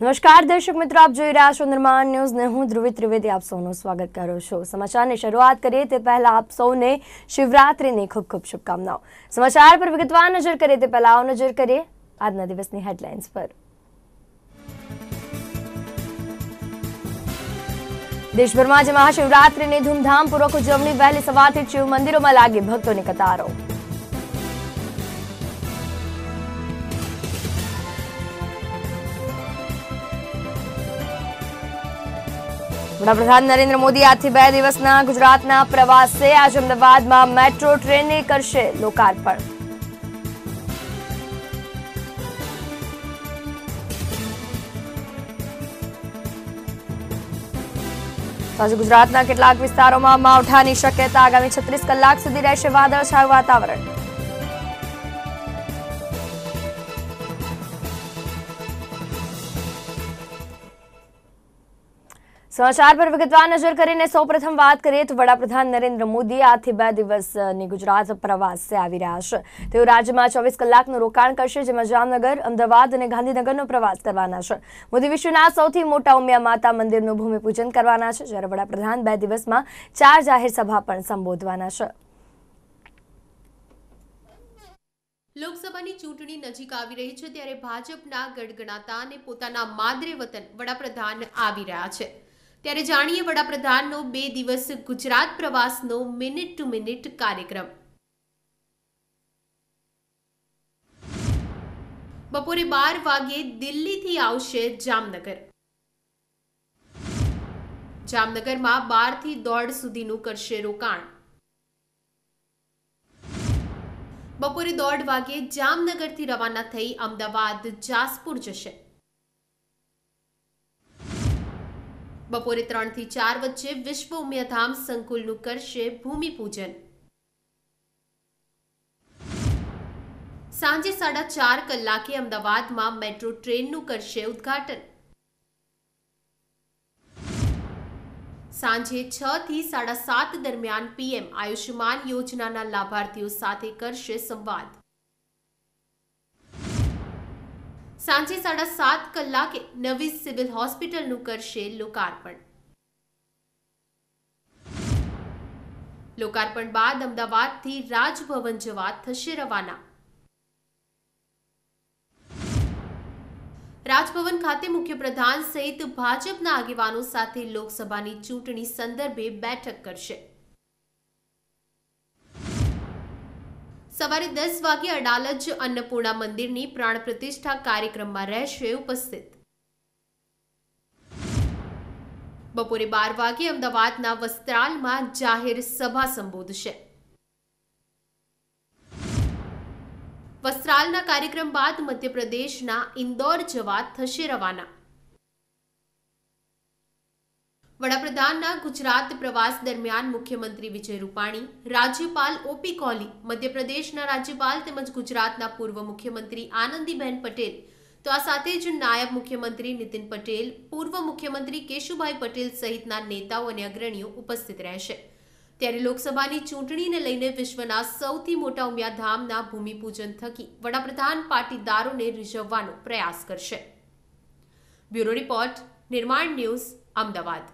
નમસ્કાર, દર્શક મિત્રો, આપ જોઈ રહ્યા છો નિર્માણ ન્યૂઝ ને હું ધ્રુવી ત્રિવેદી આપ સૌનું સ્વાગત કરું છું. સમાચારની શરૂઆત કરીએ તે પહેલા આપ સૌને શિવરાત્રીની ખૂબ ખૂબ શુભકામનાઓ. સમાચાર પર વિગતવાર નજર કરીએ તે પહેલા આવો નજર કરીએ આજના દિવસની હેડલાઇન્સ પર. દેશભરમાં આજે મહાશિવરાત્રિની ધૂમધામપૂર્વક ઉજવણી વહેલી સવારથી જ શિવ મંદિરોમાં લાગી ભક્તોની કતારો. વડાપ્રધાન નરેન્દ્ર મોદી આજથી બે દિવસના ગુજરાતના પ્રવાસે આજ અમદાવાદમાં મેટ્રો ટ્રેનને કરશે લોકાર્પણ. આજે ગુજરાતના કેટલાક વિસ્તારોમાં માવઠાની શક્યતા આગામી છત્રીસ કલાક સુધી રહેશે વાદળછાયું વાતાવરણ. સમાચાર પર વિગતવાર નજર કરીને સૌપ્રથમ વાત કરીએ તો વડાપ્રધાન નરેન્દ્ર મોદી આજથી બે દિવસની ગુજરાત પ્રવાસે આવી રહ્યા છે. તેઓ રાજ્યમાં ચોવીસ કલાકનું રોકાણ કરશે, જેમાં જામનગર, અમદાવાદ અને ગાંધીનગરનો પ્રવાસ કરવાના છે. મોદી વિશ્વના સૌથી મોટા ઉમિયા માતા મંદિરનું ભૂમિપૂજન કરવાના છે, જ્યારે વડાપ્રધાન બે દિવસમાં ચાર જાહેર સભા પણ સંબોધવાના છે. લોકસભાની ચૂંટણી નજીક આવી રહી છે, ત્યારે ભાજપના ગડગડાતા અને પોતાના માદરે વતન વડાપ્રધાન આવી રહ્યા છે. ત્યારે જાણીએ વડાપ્રધાનનો બે દિવસ ગુજરાત પ્રવાસનો મિનિટ ટુ મિનિટ કાર્યક્રમ. બપોરે બાર વાગે દિલ્હીથી આવશે જામનગર. જામનગરમાં બારથી દોઢ સુધીનું કરશે રોકાણ. બપોરે દોઢ વાગે જામનગરથી રવાના થઈ અમદાવાદ, જાસપુર જશે. બપોરે ત્રણથી ચાર વચ્ચે વિશ્વ ઉમિયાધામ સંકુલનું કરશે ભૂમિપૂજન. સાંજે સાડા ચાર કલાકે અમદાવાદમાં મેટ્રો ટ્રેનનું કરશે ઉદ્ઘાટન. સાંજે છ થી સાડા સાત દરમિયાન પીએમ આયુષ્યમાન યોજનાના લાભાર્થીઓ સાથે કરશે સંવાદ. સાંજે સાડા સાત કલાકે નવી સિવિલ હોસ્પિટલનું કરશે લોકાર્પણ. લોકાર્પણ બાદ અમદાવાદથી રાજભવન જવા થશે રવાના. રાજભવન ખાતે મુખ્યપ્રધાન સહિત ભાજપના આગેવાનો સાથે લોકસભાની ચૂંટણી સંદર્ભે બેઠક કરશે. સવારે દસ વાગે અડાલજ અન્નપૂર્ણા મંદિરની પ્રાણ પ્રતિષ્ઠા કાર્યક્રમમાં રહેશે ઉપસ્થિત. બપોરે બાર વાગે અમદાવાદના વસ્ત્રાલમાં જાહેર સભા સંબોધશે. વસ્ત્રાલના કાર્યક્રમ બાદ મધ્યપ્રદેશના ઇન્દોર જવા થશે રવાના. વડાપ્રધાનના ગુજરાત પ્રવાસ દરમિયાન મુખ્યમંત્રી વિજય રૂપાણી, રાજ્યપાલ ઓપી કોહલી, મધ્યપ્રદેશના રાજ્યપાલ તેમજ ગુજરાતના પૂર્વ મુખ્યમંત્રી આનંદીબેન પટેલ, તો આ સાથે જ નાયબ મુખ્યમંત્રી નીતિન પટેલ, પૂર્વ મુખ્યમંત્રી કેશુભાઈ પટેલ સહિતના નેતાઓ અને અગ્રણીઓ ઉપસ્થિત રહેશે. ત્યારે લોકસભાની ચૂંટણીને લઈને વિશ્વના સૌથી મોટા ઉમિયાધામના ભૂમિપૂજન થકી વડાપ્રધાન પાટીદારોને રીઝવવાનો પ્રયાસ કરશે. Bureau report, Nirman news, Ahmedabad.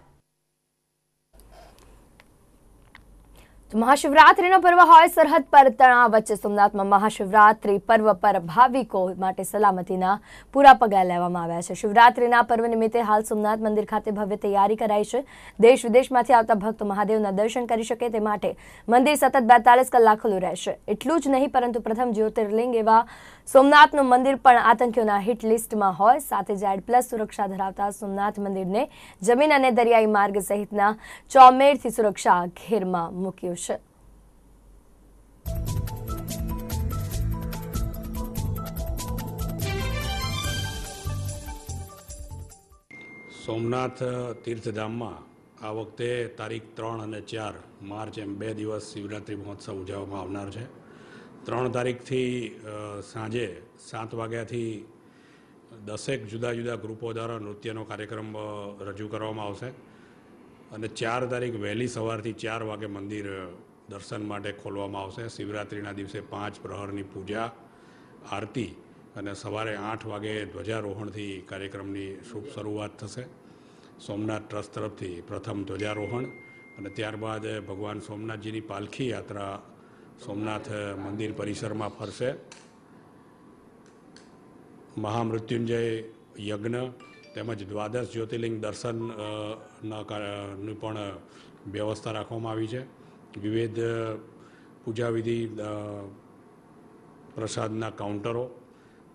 મહાશિવરાત્રીનો પર્વ હોય, સરહદ પર તણાવ વચ્ચે સોમનાથમાં મહાશિવરાત્રી પર્વ પર ભાવિકો માટે સલામતીના પૂરા પગલાં લેવામાં આવ્યા છે. શિવરાત્રીના પર્વ નિમિત્તે હાલ સોમનાથ મંદિર ખાતે ભવ્ય તૈયારી કરાઈ છે. દેશ વિદેશમાંથી આવતા ભક્તો મહાદેવના દર્શન કરી શકે તે માટે મંદિર સતત બેતાલીસ કલાક ખુલ્લું રહેશે. એટલું જ નહીં, પરંતુ પ્રથમ જ્યોતિર્લિંગ એવા સોમનાથનું મંદિર પણ આતંકીઓના હિટ લિસ્ટમાં હોય. સાથે ઝેડ પ્લસ સુરક્ષા ધરાવતા સોમનાથ મંદિરને જમીન અને દરિયાઈ માર્ગ સહિતના ચોમેરથી સુરક્ષા ઘેરમાં મૂક્યું છે. સોમનાથ તીર્થધામમાં આ વખતે તારીખ ત્રણ અને ચાર માર્ચ એમ બે દિવસ શિવરાત્રિ મહોત્સવ ઉજવવામાં આવનાર છે. ત્રણ તારીખથી સાંજે સાત વાગ્યાથી દસેક જુદા જુદા ગ્રુપો દ્વારા નૃત્યનો કાર્યક્રમ રજૂ કરવામાં આવશે. અને ચાર તારીખ વહેલી સવારથી ચાર વાગે મંદિર દર્શન માટે ખોલવામાં આવશે. શિવરાત્રિના દિવસે પાંચ પ્રહરની પૂજા, આરતી અને સવારે આઠ વાગે ધ્વજારોહણથી કાર્યક્રમની શુભ શરૂઆત થશે. સોમનાથ ટ્રસ્ટ તરફથી પ્રથમ ધ્વજારોહણ અને ત્યારબાદ ભગવાન સોમનાથજીની પાલખી યાત્રા સોમનાથ મંદિર પરિસરમાં ફરશે. મહામૃત્યુંજય યજ્ઞ તેમજ દ્વાદશ જ્યોતિર્લિંગ દર્શન ના પણ વ્યવસ્થા રાખવામાં આવી છે. વિવિધ પૂજાવિધિ પ્રસાદના કાઉન્ટરો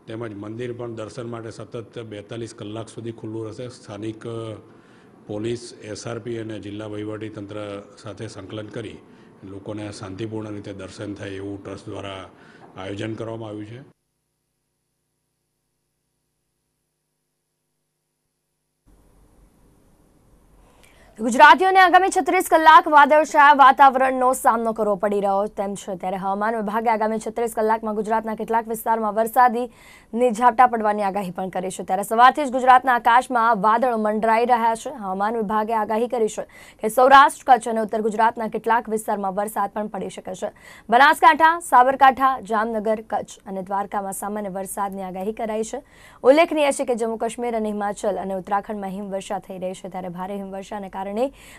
તેમજ મંદિર પણ દર્શન માટે સતત બેતાલીસ કલાક સુધી ખુલ્લું રહેશે. સ્થાનિક પોલીસ, એસઆરપી અને જિલ્લા વહીવટીતંત્ર સાથે સંકલન કરી લોકોને શાંતિપૂર્ણ રીતે દર્શન થાય એવું ટ્રસ્ટ દ્વારા આયોજન કરવામાં આવ્યું છે. ગુજરાતીઓને આગામી છત્રીસ કલાક વાદળછાયા વાતાવરણનો સામનો કરવો પડી રહ્યો તેમ છે. ત્યારે હવામાન વિભાગે આગામી છત્રીસ કલાકમાં ગુજરાતના કેટલાક વિસ્તારમાં વરસાદીની ઝાપટા પડવાની આગાહી પણ કરી છે. ત્યારે સવારથી જ ગુજરાતના આકાશમાં વાદળો મંડરાઈ રહ્યા છે. હવામાન વિભાગે આગાહી કરી છે કે સૌરાષ્ટ્ર, કચ્છ અને ઉત્તર ગુજરાતના કેટલાક વિસ્તારમાં વરસાદ પણ પડી શકે છે. બનાસકાંઠા, સાબરકાંઠા, જામનગર, કચ્છ અને દ્વારકામાં સામાન્ય વરસાદની આગાહી કરાઈ છે. ઉલ્લેખનીય છે કે જમ્મુ કાશ્મીર અને હિમાચલ અને ઉત્તરાખંડમાં હિમવર્ષા થઈ રહી છે. ત્યારે ભારે હિમવર્ષાને કારણે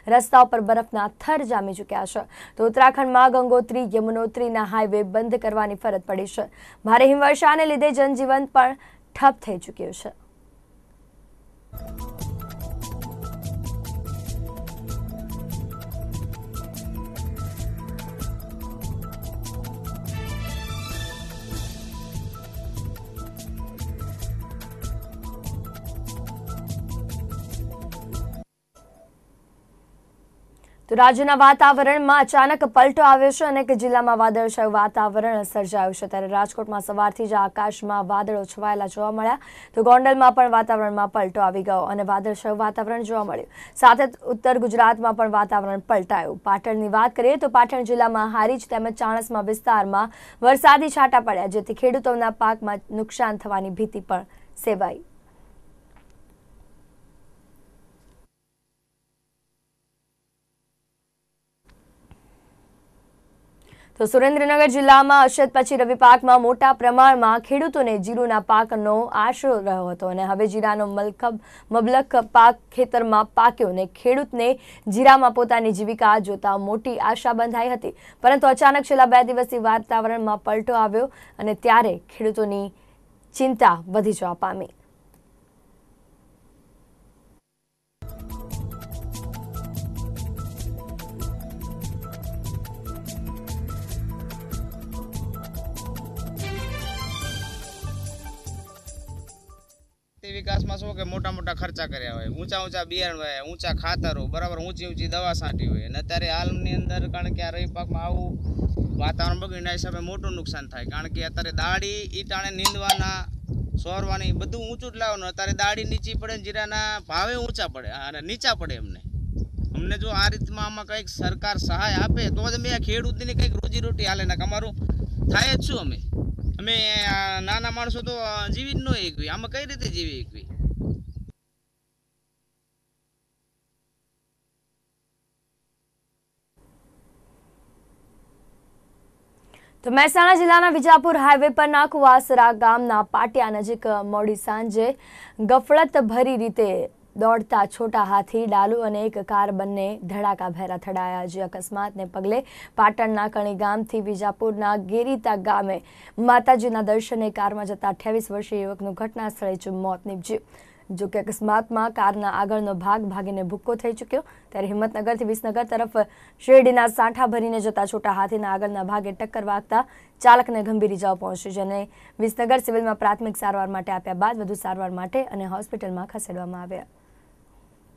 રસ્તાઓ પર બરફના થર જામી ચૂક્યા છે. તો ઉત્તરાખંડમાં ગંગોત્રી, યમુનોત્રીના હાઈવે બંધ કરવાની ફરજ પડી છે. ભારે હિમવર્ષાને લીધે જનજીવન પણ ઠપ થઈ ચૂક્યું છે. તો રાજ્યના વાતાવરણમાં અચાનક પલટો આવ્યો છે અને જિલ્લામાં વાદળછાયું વાતાવરણ સર્જાયું છે. ત્યારે રાજકોટમાં સવારથી જ આકાશમાં વાદળો છવાયેલા જોવા મળ્યા. તો ગોંડલમાં પણ વાતાવરણમાં પલટો આવી ગયો અને વાદળછાયું વાતાવરણ જોવા મળ્યું. સાથે ઉત્તર ગુજરાતમાં પણ વાતાવરણ પલટાયું. પાટણની વાત કરીએ તો પાટણ જિલ્લામાં હારીજ તેમજ ચાણસમાં વિસ્તારમાં વરસાદી છાંટા પડ્યા, જેથી ખેડૂતોના પાકમાં નુકસાન થવાની ભીતિ પણ સેવાઈ તો સુરેન્દ્રનગર જિલ્લામાં અછત પછી રવિ પાકમાં મોટા પ્રમાણમાં ખેડૂતોને જીરુના પાકનો આશરો રહ્યો હતો અને હવે જીરાનો મલકબ, મબલક પાક ખેતરમાં પાક્યો અને ખેડૂતને જીરામાં પોતાની જીવિકા જોતા મોટી આશા બંધાઈ હતી. પરંતુ અચાનક છેલ્લા બે દિવસથી વાતાવરણમાં પલટો આવ્યો અને ત્યારે ખેડૂતોની ચિંતા વધી જવા પામી. વિકાસમાં શું કે મોટા મોટા ખર્ચા કર્યા હોય. ઊંચા ઊંચા બિયારણ હોય ઊંચા ખાતરો બરાબર ઊંચી ઊંચી દવા છાંટી હોય. અને અત્યારે હાલની અંદર કારણ કે આ રવિ પાકમાં આવું વાતાવરણ બગડીના હિસાબે મોટું નુકસાન થાય. કારણ કે અત્યારે દાડી ટાણે નીંદવાના, સોરવાની બધું ઊંચું જ લાવવાનું. અત્યારે દાડી નીચી પડે ને જીરાના ભાવે ઊંચા પડે અને નીચા પડે એમને. અમને જો આ રીતમાં આમાં કંઈક સરકાર સહાય આપે, તો જ અમે ખેડૂતની કંઈક રોજીરોટી હાલે. ને અમારું થાય જ શું અમે? અમે નાના માણસો તો જીવી જ ન એકવી આમાં કઈ રીતે જીવી એકવી તો મહેસાણા જિલ્લાના વિજાપુર હાઈવે પરના કુવાસરા ગામના પાટિયા નજીક મોડી સાંજે ગફળત ભરી રીતે દોડતા છોટા હાથી, ડાલુ અને એક કાર બંને ધડાકા ભેરા થડાયા. જે અકસ્માતને પગલે પાટણના કણી ગામથી વિજાપુરના ગેરીતા ગામે માતાજીના દર્શને કારમાં જતા અઠ્યાવીસ વર્ષીય યુવકનું ઘટના સ્થળે જ મોત નીપજ્યું. જો કે અકસ્માતમાં કારના આગળનો ભાગ ભાગીને ભૂક્કો થઈ ચૂક્યો, ત્યારે હિંમતનગરથી વિસનગર તરફ શેરડીના સાંઠા ભરીને જતા છોટા હાથીના આગળના ભાગે ટક્કર વાગતા ચાલકને ગંભીર ઇજાઓ પહોંચી, જેને વિસનગર સિવિલમાં પ્રાથમિક સારવાર માટે આપ્યા બાદ વધુ સારવાર માટે અને હોસ્પિટલમાં ખસેડવામાં આવ્યા.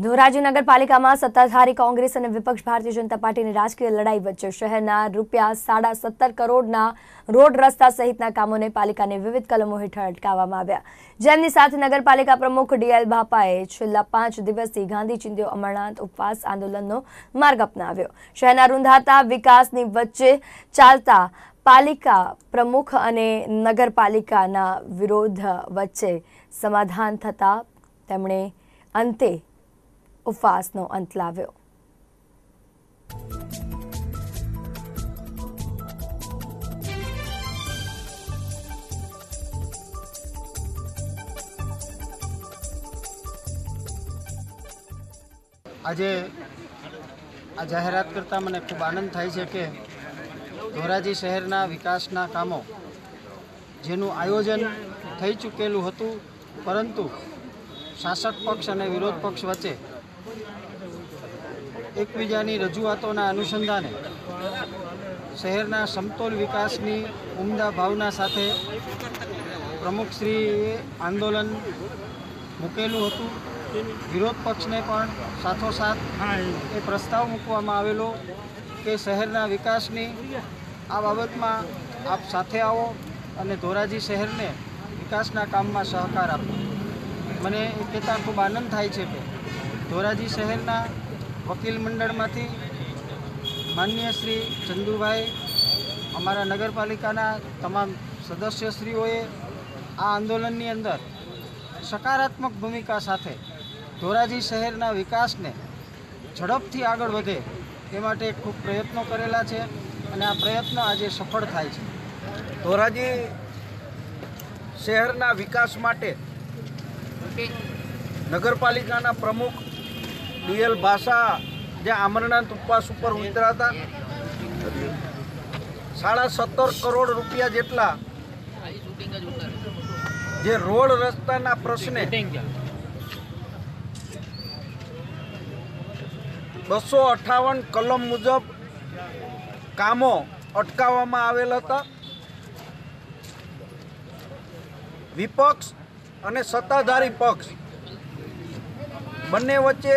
ધોરાજી નગરપાલિકામાં સત્તાધારી કોંગ્રેસ અને વિપક્ષ ભારતીય જનતા પાર્ટીની રાજકીય લડાઈ વચ્ચે શહેરના રૂપિયા સાડા સત્તર કરોડના રોડ રસ્તા સહિતના કામોને પાલિકાની વિવિધ કલમો હેઠળ અટકાવવામાં આવ્યા. જેમની સાથે નગરપાલિકા પ્રમુખ ડીએલ બાપાએ છેલ્લા પાંચ દિવસથી ગાંધી ચિંધ્યો અમરનાથ ઉપવાસ આંદોલનનો માર્ગ અપનાવ્યો. શહેરના રૂંધાતા વિકાસની વચ્ચે ચાલતા પાલિકા પ્રમુખ અને નગરપાલિકાના વિરોધ વચ્ચે સમાધાન થતાં તેમણે અંતે ઉપવાસનો અંત લાવ્યો આજે આ જાહેરાત કરતાં મને ખૂબ આનંદ થાય છે કે ધોરાજી શહેરના વિકાસના કામો જેનું આયોજન થઈ ચૂકેલું હતું, પરંતુ શાસક પક્ષ અને વિરોધ પક્ષ વચ્ચે એકબીજાની રજૂઆતોના અનુસંધાને શહેરના સમતોલ વિકાસની ઉમદા ભાવના સાથે પ્રમુખશ્રીએ આંદોલન મૂકેલું હતું. વિરોધ પક્ષને પણ સાથોસાથ એ પ્રસ્તાવ મૂકવામાં આવેલો કે શહેરના વિકાસની આ બાબતમાં આપ સાથે આવો અને ધોરાજી શહેરને વિકાસના કામમાં સહકાર આપો. મને એ કહેતા ખૂબ આનંદ થાય છે કે ધોરાજી શહેરના વકીલ મંડળમાંથી માન્ય શ્રી ચંદુભાઈ અમારા નગરપાલિકાના તમામ સદસ્યશ્રીઓએ આ આંદોલનની અંદર સકારાત્મક ભૂમિકા સાથે ધોરાજી શહેરના વિકાસને ઝડપથી આગળ વધે એ માટે ખૂબ પ્રયત્નો કરેલા છે અને આ પ્રયત્ન આજે સફળ થાય છે. ધોરાજી શહેરના વિકાસ માટે નગરપાલિકાના પ્રમુખ ડીએલ ભાષા જે આમરણાંત ઉપવાસ ઉપર ઉતરાતા સાડા સત્તર કરોડ રૂપિયા જેટલા જે રોડ રસ્તાના પ્રશ્ને બસો અઠાવન કલમ મુજબ કામો અટકાવવામાં આવેલ હતા. વિપક્ષ અને સત્તાધારી પક્ષ બંને વચ્ચે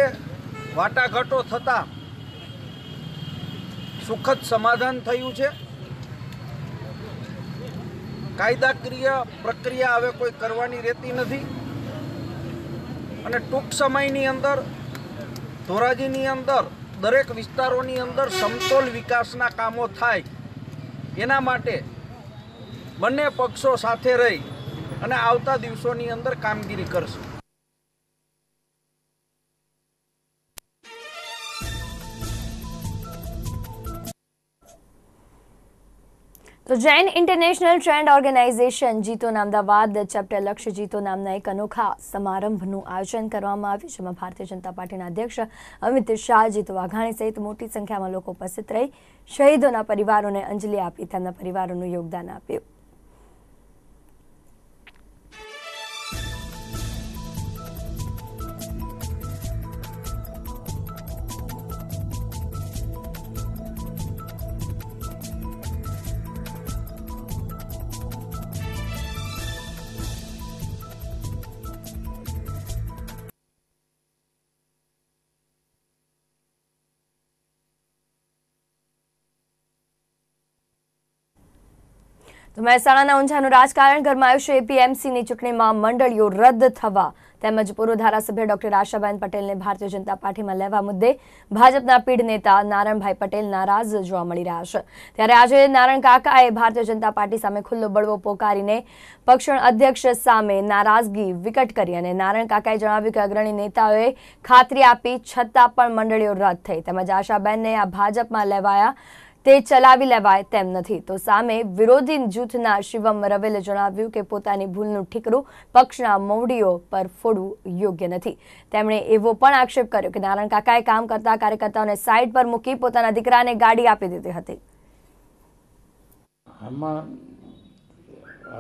વાટાઘાટો થતાં સુખદ સમાધાન થયું છે. કાયદાકીય પ્રક્રિયા હવે કોઈ કરવાની રહેતી નથી. અને ટૂંક સમયની અંદર, ધોરાજીની અંદર, દરેક વિસ્તારોની અંદર સમતોલ વિકાસના કામો થાય. એના માટે બંને પક્ષો સાથે રહી અને આવતા દિવસોની અંદર કામગીરી કરશે. તો Jain international trade organisation JITO Ahmedabad chapter લક્ષ્ય જીતો નામના એક અનોખા સમારંભનું આયોજન કરવામાં આવ્યું, જેમાં ભારતીય જનતા પાર્ટીના અધ્યક્ષ અમિત શાહ, જીતો વાઘાણી સહિત મોટી સંખ્યામાં લોકો ઉપસ્થિત રહી, શહીદોના પરિવારોને અંજલિ આપી, તેમના પરિવારોનું યોગદાન આપ્યું. તો મહેસાણાના ઊંઝાનું રાજકારણ ગરમાયું છે એપીએમસીની ચૂંટણીમાં મંડળીઓ રદ થવા. તેમજ પૂર્વ ધારાસભ્ય ડોક્ટર આશાબેન પટેલને ભારતીય જનતા પાર્ટીમાં લેવા મુદ્દે ભાજપના પીઢ નેતા નારણભાઈ પટેલ નારાજ જોવા મળી રહ્યા છે. ત્યારે આજે નારણ કાકાએ ભારતીય જનતા પાર્ટી સામે ખુલ્લો બળવો પોકારીને પક્ષણ અધ્યક્ષ સામે નારાજગી વિકટ કરી અને નારણ કાકાએ જણાવ્યું કે અગ્રણી નેતાઓએ ખાતરી આપી છતાં પણ મંડળીઓ રદ થઈ. તેમજ આશાબેનને આ ભાજપમાં લેવાયા તે ચલાવી લેવાય તેમ નથી. તો સામે વિરોધી જૂથના શિવમ રવેલે જણાવ્યું કે પોતાની ભૂલનું ઠીકરું પક્ષના મોવડીઓ પર ફોડવું યોગ્ય નથી. તેમણે એવો પણ આક્ષેપ કર્યો કે નારાયણ કાકાએ કામ કરતા કાર્યકર્તાઓને સાઈડ પર મૂકી પોતાના દીકરાને ગાડી આપી દીધી હતી.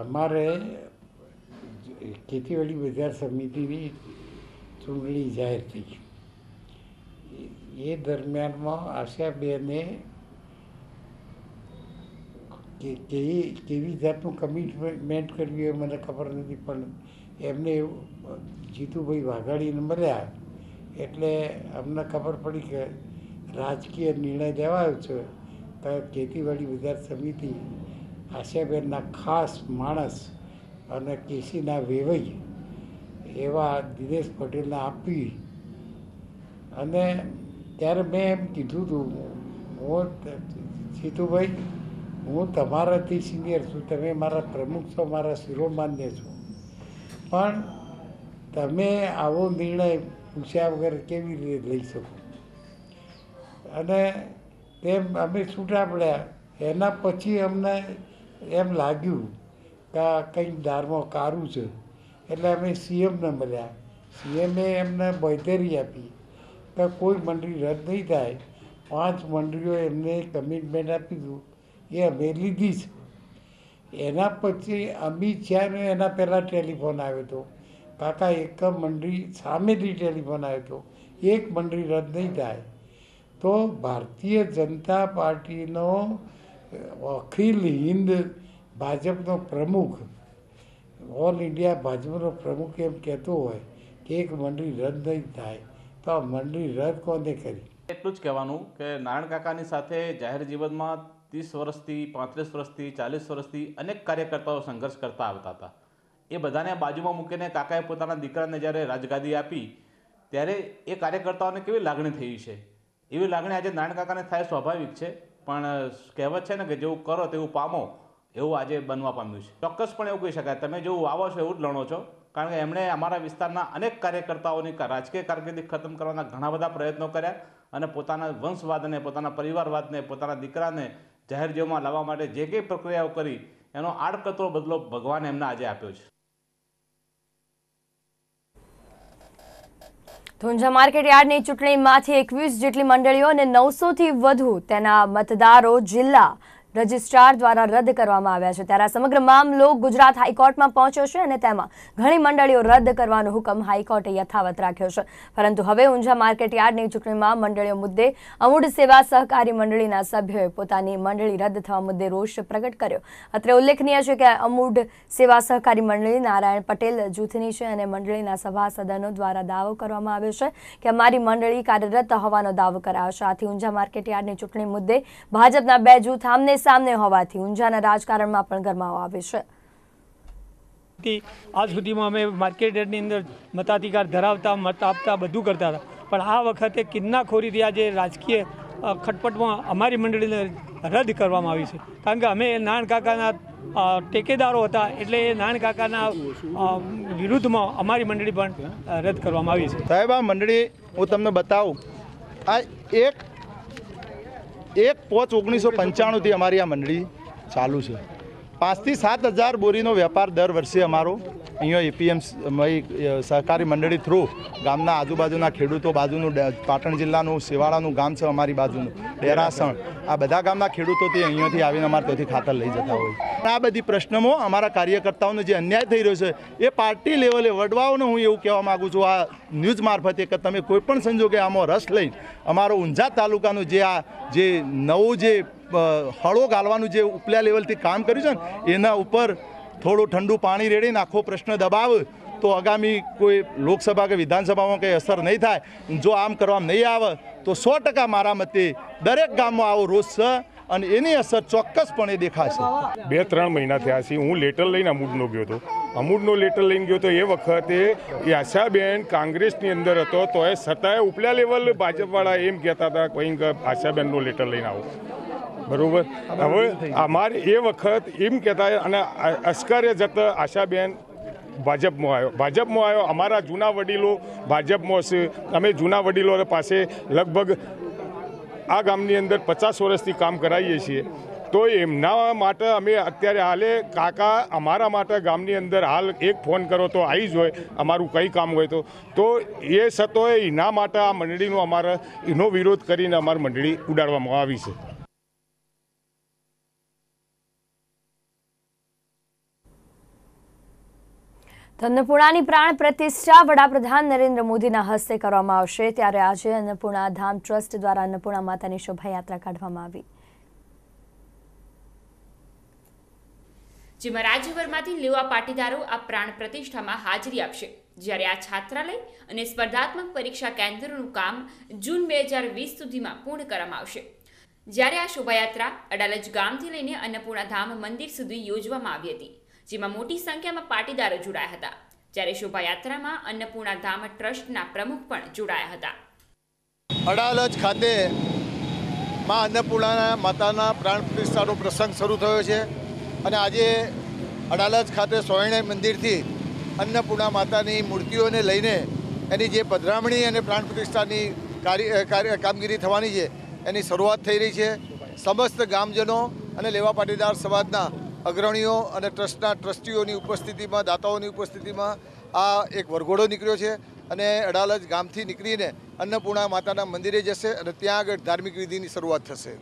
અમારે ખેતીવાડી બજાર સમિતિની ચૂંટણી જાહેર થઈ. એ દરમિયાનમાં આશાબેને કે કેવી કેવી જાતનું કમિટમેન્ટ કરવી એ મને ખબર નથી, પણ એમને જીતુભાઈ વાઘાણીને મળ્યા એટલે અમને ખબર પડી કે રાજકીય નિર્ણય લેવાયો છે. તો ખેતીવાડી બજાર સમિતિ આશાબેનના ખાસ માણસ અને કેસીના વેવઈ એવા દિનેશ પટેલને આપી અને ત્યારે મેં એમ કીધું હતું હું જીતુભાઈ હું તમારાથી સિનિયર છું, તમે મારા પ્રમુખ છો, મારા શિરોમાન્ય છો. પણ તમે આવો નિર્ણય પૂછ્યા વગર કેવી રીતે લઈ શકો? અને તેમ અમે છૂટા પડ્યા. એના પછી અમને એમ લાગ્યું કે આ કંઈક દારમાં કારું છે. એટલે અમે સીએમને મળ્યા. સીએમે એમને બહેતરી આપી કે કોઈ મંડળી રદ નહીં થાય. પાંચ મંડળીઓ એમને કમિટમેન્ટ આપી દીધું. એ અમે લીધી છે એના પછી અમિત શાહનો એના પહેલાં ટેલિફોન આવ્યો હતો કાકા, એક મંડળી સામેથી ટેલિફોન આવ્યો હતો એક મંડળી રદ નહીં થાય. તો ભારતીય જનતા પાર્ટીનો અખિલ હિન્દ ભાજપનો પ્રમુખ, ઓલ ઇન્ડિયા ભાજપનો પ્રમુખ એમ કહેતો હોય કે એક મંડળી રદ નહીં થાય. તો આ મંડળી રદ કોને કરી? એટલું જ કહેવાનું કે નારાયણ કાકાની સાથે જાહેર જીવનમાં ત્રીસ વર્ષથી પાંત્રીસ વર્ષથી ચાલીસ વર્ષથી અનેક કાર્યકર્તાઓ સંઘર્ષ કરતા આવતા હતા એ બધાને બાજુમાં મૂકીને કાકાએ પોતાના દીકરાને જ્યારે રાજગાદી આપી ત્યારે એ કાર્યકર્તાઓને કેવી લાગણી થઈ છે એવી લાગણી આજે નારાયણ કાકાને થાય સ્વાભાવિક છે પણ કહેવત છે ને કે જેવું કરો તેવું પામો એવું આજે બનવા પામ્યું છે ચોક્કસપણે એવું કહી શકાય, તમે જેવું આવો છો એવું જ લણો છો, કારણ કે એમણે અમારા વિસ્તારના અનેક કાર્યકર્તાઓની રાજકીય કારકિર્દી ખતમ કરવાના ઘણા બધા પ્રયત્નો કર્યા, અને પોતાના વંશવાદને, પોતાના પરિવારવાદને, પોતાના દીકરાને જાહેર લાવવા માટે જે કંઈ પ્રક્રિયાઓ કરી, એનો આડકતરો બદલો ભગવાન એમને આજે આપ્યો છે. ઊંઝા માર્કેટ યાર્ડની ચૂંટણીમાંથી એકવીસ જેટલી મંડળીઓ અને નવસોથી વધુ તેના મતદારો જિલ્લા રજિસ્ટ્રાર દ્વારા રદ કરવામાં આવ્યા છે. ત્યારે આ સમગ્ર મામલો ગુજરાત હાઈકોર્ટમાં પહોંચ્યો છે અને તેમાં ઘણી મંડળીઓ રદ કરવાનો હુકમ હાઈકોર્ટે યથાવત રાખ્યો છે. પરંતુ હવે ઊંઝા માર્કેટ યાર્ડની ચૂંટણીમાં મંડળીઓ મુદ્દે અમૂડ સેવા સહકારી મંડળીના સભ્યોએ પોતાની મંડળી રદ થવા મુદ્દે રોષ પ્રગટ કર્યો. અત્રે ઉલ્લેખનીય છે કે અમૂડ સેવા સહકારી મંડળી નારાયણ પટેલ જૂથની છે અને મંડળીના સભાસદનો દ્વારા દાવો કરવામાં આવ્યો છે કે અમારી મંડળી કાર્યરત હોવાનો દાવો કરાયો છે. આથી ઊંઝા માર્કેટ યાર્ડની ચૂંટણી મુદ્દે ભાજપના બે જૂથ આમને સામને હોવાથી ઊંઝાના રાજકારણમાં પણ ગરમાવો આવે છે. થી આજ સુધીમાં અમે માર્કેટ યાર્ડની અંદર મતાધિકાર ધરાવતા મત આપતા બધું કરતા હતા. પણ આ વખતે કિન્નાખોરીથી આજે રાજકીય ખટપટમાં અમારી મંડળીને રદ કરવામાં આવી છે. કારણ કે અમે નાણ કાકાના ટેકેદારો હતા એટલે એ નાણ કાકાના વિરુદ્ધમાં અમારી મંડળી પણ રદ કરવામાં આવી છે. સાહેબ આ મંડળી હું તમને બતાવું. આ એક એક પોચ ઓગણીસો પંચાણુંથી અમારી આ મંડળી ચાલુ છે. પાંચથી સાત હજાર બોરીનો વેપાર દર વર્ષે અમારો. અહીંયા એપીએમ સહકારી મંડળી થ્રુ ગામના આજુબાજુના ખેડૂતો બાજુનું પાટણ જિલ્લાનું સેવાળાનું ગામ છે અમારી બાજુનું, ડેરાસણ. આ બધા ગામના ખેડૂતોથી અહીંયાથી આવીને અમારે ત્યાંથી ખાતર લઈ જતા હોય. આ બધી પ્રશ્નોમાં અમારા કાર્યકર્તાઓનો જે અન્યાય થઈ રહ્યો છે, એ પાર્ટી લેવલે, વડવાઓને હું એવું કહેવા માગું છું, આ ન્યૂઝ મારફતે કે તમે કોઈપણ સંજોગે આમાં રસ લઈ અમારો ઊંઝા તાલુકાનું જે આ, જે નવું જે હળો ગાળવાનું જે ઉપલા લેવલથી કામ કર્યું છે ને, એના ઉપર થોડું ઠંડુ પાણી રેડીને આખો પ્રશ્ન દબાવ, તો આગામી કોઈ લોકસભા કે વિધાનસભામાં કંઈ અસર નહીં થાય. જો આમ કરવામાં નહીં આવે, તો સો ટકા મારા મતે દરેક ગામમાં આવો રોષ છે અને એની અસર ચોક્કસપણે દેખાશે. બે ત્રણ મહિના થયા છે, હું લેટર લઈને અમૂડનો ગયો હતો. અમૂડનો લેટર લઈને ગયો તો એ વખતે આશાબેન કોંગ્રેસની અંદર હતો, તો એ છતાંય ઉપલા લેવલ ભાજપવાળા એમ કહેતા હતા કોઈ આશાબેનનો લેટર લઈને આવો. બરોબર? હવે અમારે એ વખત એમ કહેતા અને અ- અસ્કરે જતા આશાબેન ભાજપમાં આવ્યો. ભાજપમાં આવ્યો, અમારા જૂના વડીલો ભાજપમાં છે અમે જૂના વડીલો પાસે લગભગ આ ગામની અંદર પચાસ વર્ષથી કામ કરાવીએ છીએ. તો એમના માટે અમે અત્યારે હાલે, કાકા અમારા માટે ગામની અંદર હાલ એક ફોન કરો તો આવી જ હોય, અમારું કંઈ કામ હોય તો. તો એ સતોય એના માટે આ મંડળીનો અમારે એનો વિરોધ કરીને અમારી મંડળી ઉડાડવામાં આવી છે. અન્નપૂર્ણાની પ્રાણ પ્રતિષ્ઠા વડાપ્રધાન નરેન્દ્ર મોદીના હસ્તે કરવામાં આવશે. ત્યારે આજે અન્નપૂર્ણા ધામ ટ્રસ્ટ દ્વારા અન્નપૂર્ણા માતાની શોભાયાત્રા કાઢવામાં આવી. જેમાં રાજ્યભરમાંથી લેવા પાટીદારો આ પ્રાણ પ્રતિષ્ઠામાં હાજરી આપશે. જ્યારે આ છાત્રાલય અને સ્પર્ધાત્મક પરીક્ષા કેન્દ્રોનું કામ જૂન બે હજાર વીસ સુધીમાં પૂર્ણ કરવામાં આવશે. જ્યારે આ શોભાયાત્રા અડાલજ ગામથી લઈને અન્નપૂર્ણા ધામ મંદિર સુધી યોજવામાં આવી હતી. જેમાં મોટી સંખ્યામાં પાટીદારો જોડાયા હતા. જ્યારે શોભાયાત્રામાં અન્નપૂર્ણા ધામ ટ્રસ્ટના પ્રમુખ પણ જોડાયા હતા. અડાલજ ખાતે માં અન્નપૂર્ણા માતાના પ્રાણ પ્રતિષ્ઠાનો પ્રસંગ શરૂ થયો છે અને આજે અડાલજ ખાતે સ્વામિનારાયણ મંદિરથી અન્નપૂર્ણા માતાની મૂર્તિઓને લઈને એની જે પધરામણી અને પ્રાણ પ્રતિષ્ઠાની કાર્ય, કામગીરી થવાની છે, એની શરૂઆત થઈ રહી છે. સમસ્ત ગામજનો અને લેવા પાટીદાર સમાજના અગ્રણીઓ અને ટ્રસ્ટના ટ્રસ્ટીઓની ઉપસ્થિતિમાં, દાતાઓની ઉપસ્થિતિમાં આ એક વરઘોડો નીકળ્યો છે અને અડાલજ ગામથી નીકળીને અન્નપૂર્ણા માતાના મંદિરે જશે અને ત્યાં આગળ ધાર્મિક વિધિની શરૂઆત થશે.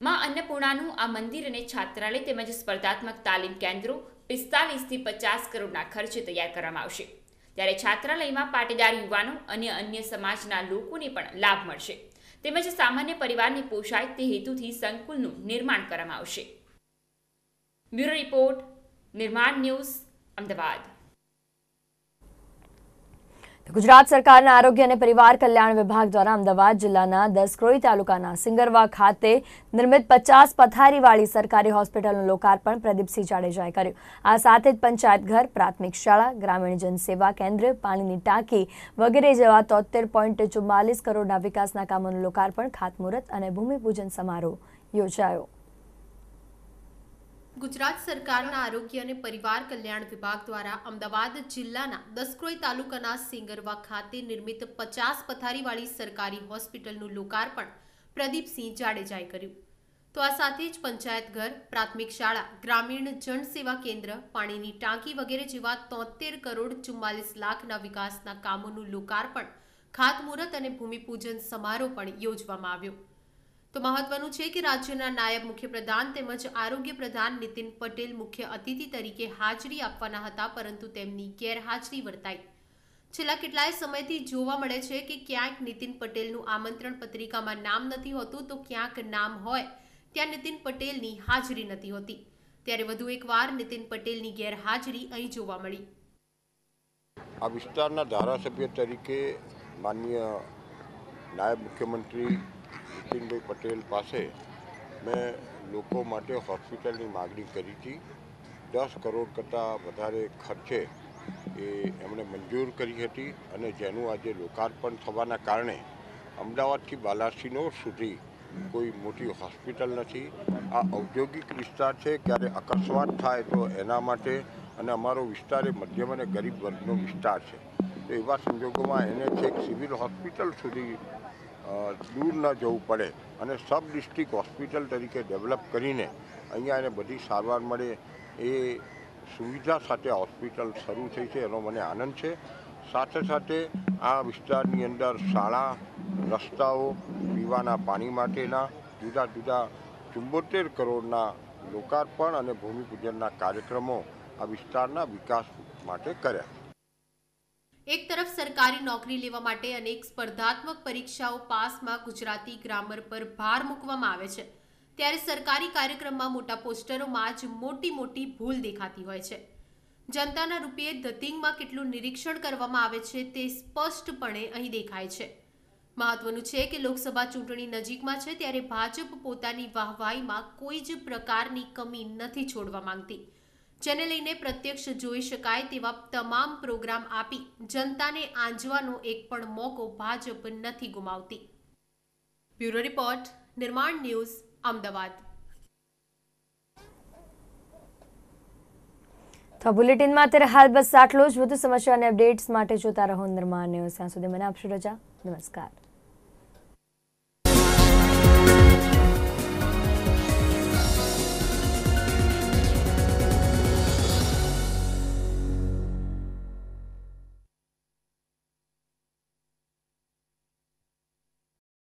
માં અન્નપૂર્ણાનું આ મંદિર અને છાત્રાલય તેમજ સ્પર્ધાત્મક તાલીમ કેન્દ્રો પિસ્તાલીસથી પચાસ કરોડના ખર્ચે તૈયાર કરવામાં આવશે. ત્યારે છાત્રાલયમાં પાટીદાર યુવાનો અને અન્ય સમાજના લોકોને પણ લાભ મળશે. તેમજ સામાન્ય પરિવારને પોષાય તે હેતુથી સંકુલનું નિર્માણ કરવામાં આવશે. Bureau report Nirman news Ahmedabad Gujarat સરકારના આરોગ્ય અને પરિવાર કલ્યાણ વિભાગ દ્વારા અમદાવાદ જિલ્લાના દસક્રોઈ તાલુકાના સિંગરવા ખાતે નિર્મિત પચાસ પથારીવાળી સરકારી હોસ્પિટલનું લોકાર્પણ પ્રદીપસિંહ જાડેજાએ કર્યું. આ સાથે જ પંચાયત ઘર, પ્રાથમિક શાળા, ગ્રામીણ જનસેવા કેન્દ્ર, પાણીની ટાંકી વગેરે જેવા તોતેર પોઈન્ટ ચુમ્માલીસ કરોડના વિકાસના કામોનું લોકાર્પણ, ખાતમુહૂર્ત અને ભૂમિપૂજન સમારોહ યોજાયો. ગુજરાત સરકારના આરોગ્ય અને પરિવાર કલ્યાણ વિભાગ દ્વારા અમદાવાદ જિલ્લાના દસક્રોઈ તાલુકાના સિંગરવા ખાતે નિર્મિત પચાસ પથારીવાળી સરકારી હોસ્પિટલનું લોકાર્પણ પ્રદીપસિંહ જાડેજાએ કર્યું. તો આ સાથે જ પંચાયત ઘર, પ્રાથમિક શાળા, ગ્રામીણ જનસેવા કેન્દ્ર, પાણીની ટાંકી વગેરે જેવા તોતેર કરોડ ચુમ્માલીસ લાખના વિકાસના કામોનું લોકાર્પણ, ખાતમુહૂર્ત અને ભૂમિપૂજન સમારોહ પણ યોજવામાં આવ્યો. તો મહત્વનું છે કે રાજ્યના નાયબ મુખ્યપ્રધાન તેમજ આરોગ્ય પ્રધાન નીતિન પટેલ મુખ્ય અતિથિ તરીકે હાજરી આપવાના હતા, પરંતુ તેમની ગેરહાજરી વર્તાઈ. છેલ્લા કેટલાય સમયથી જોવા મળે છે કે ક્યાંક નીતિન પટેલનું આમંત્રણ પત્રિકામાં નામ નથી હોતું, તો ક્યાંક નામ હોય ત્યાં નીતિન પટેલની હાજરી નથી હોતી. ત્યારે વધુ એકવાર નીતિન પટેલની ગેરહાજરી અહીં જોવા મળી. આ વિસ્તારના ધારાસભ્ય તરીકે માન્ય નાયબ મુખ્યમંત્રી નીતિનભાઈ પટેલ પાસે મેં લોકો માટે હોસ્પિટલની માગણી કરી હતી. દસ કરોડ કરતાં વધારે ખર્ચે એ એમણે મંજૂર કરી હતી અને જેનું આજે લોકાર્પણ થવાના કારણે અમદાવાદથી બાલાસિનોર સુધી કોઈ મોટી હોસ્પિટલ નથી. આ ઔદ્યોગિક વિસ્તાર છે, ક્યારે અકસ્માત થાય તો એના માટે અને અમારો વિસ્તાર એ મધ્યમ અને ગરીબ વર્ગનો વિસ્તાર છે. તો એવા સંજોગોમાં એને છેક સિવિલ હોસ્પિટલ સુધી દૂર ન જવું પડે અને સબ ડિસ્ટ્રિક્ટ હોસ્પિટલ તરીકે ડેવલપ કરીને અહીંયા એને બધી સારવાર મળે એ સુવિધા સાથે હોસ્પિટલ શરૂ થઈ છે, એનો મને આનંદ છે. સાથે સાથે આ વિસ્તારની અંદર શાળા, રસ્તાઓ, પીવાના પાણી માટેના જુદા જુદા ચુંબોતેર કરોડના લોકાર્પણ અને ભૂમિપૂજનના કાર્યક્રમો આ વિસ્તારના વિકાસ માટે કર્યા. એક તરફ સરકારી નોકરી લેવા માટે અનેક સ્પર્ધાત્મક પરીક્ષાઓ પાસમાં ગુજરાતી ગ્રામર પર ભાર મૂકવામાં આવે છે. ત્યારે સરકારી કાર્યક્રમમાં મોટા પોસ્ટરોમાં જ મોટી મોટી ભૂલ દેખાતી હોય છે. જનતાના રૂપિયે ધતિંગમાં કેટલું નિરીક્ષણ કરવામાં આવે છે તે સ્પષ્ટપણે અહીં દેખાય છે. મહત્વનું છે કે લોકસભા ચૂંટણી નજીકમાં છે ત્યારે ભાજપ પોતાની વાહવાહીમાં કોઈ જ પ્રકારની કમી નથી છોડવા માંગતી. જેને લઈને પ્રત્યક્ષ જોઈ શકાય તેવા તમામ પ્રોગ્રામ આપી જનતાને આંજવાનો એક પણ મોકો ભાજપ નથી ગુમાવતી. Bureau report, Nirman news, Ahmedabad. તો બુલેટિનમાં અત્યારે હાલ બસ આટલો જ. વધુ સમાચાર અને અપડેટ્સ માટે જોતા રહો નિર્માણ ન્યૂઝ. ત્યાં સુધી મને આપશો રજા. નમસ્કાર.